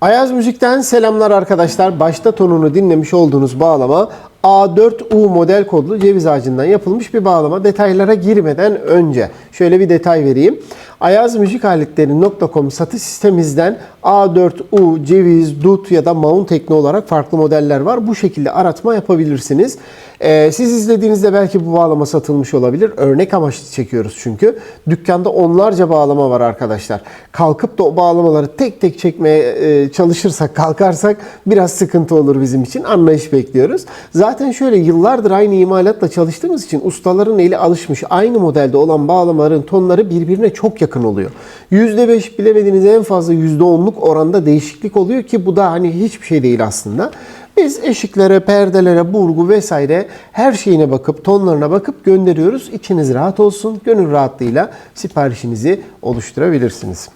Ayaz Müzik'ten selamlar arkadaşlar. Başta tonunu dinlemiş olduğunuz bağlama A4U model kodlu ceviz ağacından yapılmış bir bağlama. Detaylara girmeden önce şöyle bir detay vereyim. ayazmüzikaletleri.com satış sitemizden A4U, ceviz, dut ya da mount tekne olarak farklı modeller var. Bu şekilde aratma yapabilirsiniz. Ee, siz izlediğinizde belki bu bağlama satılmış olabilir. Örnek amaçlı çekiyoruz çünkü. Dükkanda onlarca bağlama var arkadaşlar. Kalkıp da o bağlamaları tek tek çekmeye e, çalışırsak, kalkarsak biraz sıkıntı olur bizim için. Anlayış bekliyoruz. Zaten şöyle yıllardır aynı imalatla çalıştığımız için ustaların eli alışmış. Aynı modelde olan bağlamaların tonları birbirine çok yakın oluyor. %5 bilemediğiniz en fazla %10'luk oranda değişiklik oluyor ki bu da hani hiçbir şey değil aslında. Biz eşiklere, perdelere, burgu vesaire her şeyine bakıp, tonlarına bakıp gönderiyoruz. İçiniz rahat olsun. Gönül rahatlığıyla siparişinizi oluşturabilirsiniz.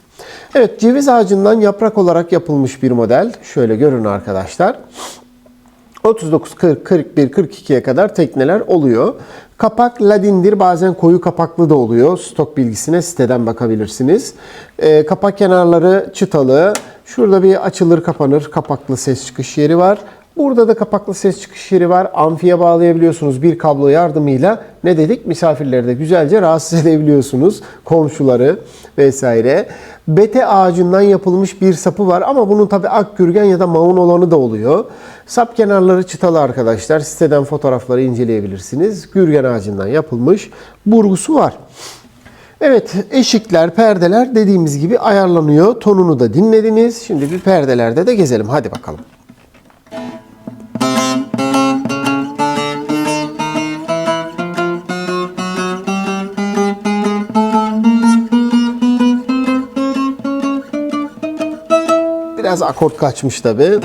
Evet, ceviz ağacından yaprak olarak yapılmış bir model. Şöyle görün arkadaşlar. 39, 40, 41, 42'ye kadar tekneler oluyor. Kapak ladindir bazen koyu kapaklı da oluyor. Stok bilgisine siteden bakabilirsiniz. Ee, kapak kenarları çıtalı. Şurada bir açılır kapanır kapaklı ses çıkış yeri var. Burada da kapaklı ses çıkış yeri var. Amfiye bağlayabiliyorsunuz bir kablo yardımıyla. Ne dedik? Misafirleri de güzelce rahatsız edebiliyorsunuz. Komşuları vesaire. Bete ağacından yapılmış bir sapı var ama bunun tabi ak gürgen ya da maun olanı da oluyor. Sap kenarları çıtalı arkadaşlar. Siteden fotoğrafları inceleyebilirsiniz. Gürgen ağacından yapılmış burgusu var. Evet, eşikler, perdeler dediğimiz gibi ayarlanıyor. Tonunu da dinlediniz. Şimdi bir perdelerde de gezelim. Hadi bakalım. Biraz akort kaçmış tabi.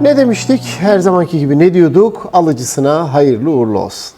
Ne demiştik? Her zamanki gibi ne diyorduk? Alıcısına hayırlı uğurlu olsun.